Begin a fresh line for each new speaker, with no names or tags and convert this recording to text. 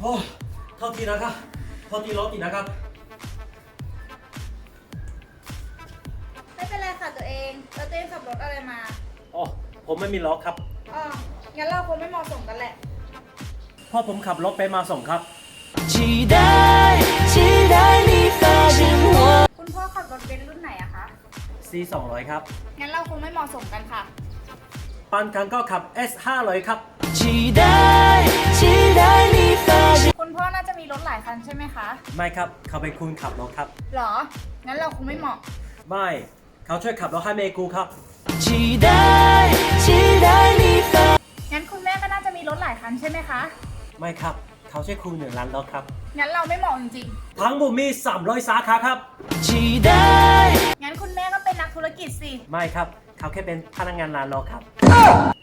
โอ้โทษทีนะครับโทษทีรถทีนะครับ
ไม่เป็นไรค่ะตัวเอง แล้วตัวเองขับรถอะไรมา
อ๋อ ผมไม่มีล้อครับ
อ๋อ งั้นเราคงไม่เหมาะสมกันแหละ
เพ่อผมขับรถไปมาส่งครับ
期待，期待你发现我。
คุณพ่อขับรถเป็นซ์รุ่นไหนอะคะ
C 200ครับ
งั้นเราคงไม่เหมาะสมกันค่ะ
ปานกลางก็ขับ S 500ครับ
期待， า
ยคันใช่ไหมคะ
ไม่ครับเขาเป็นคุณขับรถครับ
หรอ งั้นเราคงไม่เหมาะ
ไม่เขาช่วยขับรถให้เมกูครับ
งั้นคุณแม่ก็น่าจะมีรถหลายคันใช่ไหมคะ
ไม่ครับเขาช่วยคุณหนึ่งล้านรถครับ
งั้นเราไม่เหมาะจริง
ทั้งหมีสามร้อยสาขาครับ
ๆงั้นคุณแม่ก็เป็นนักธุรกิจสิ
ไม่ครับเขาแค่เป็นพนักงานร้านรถครับ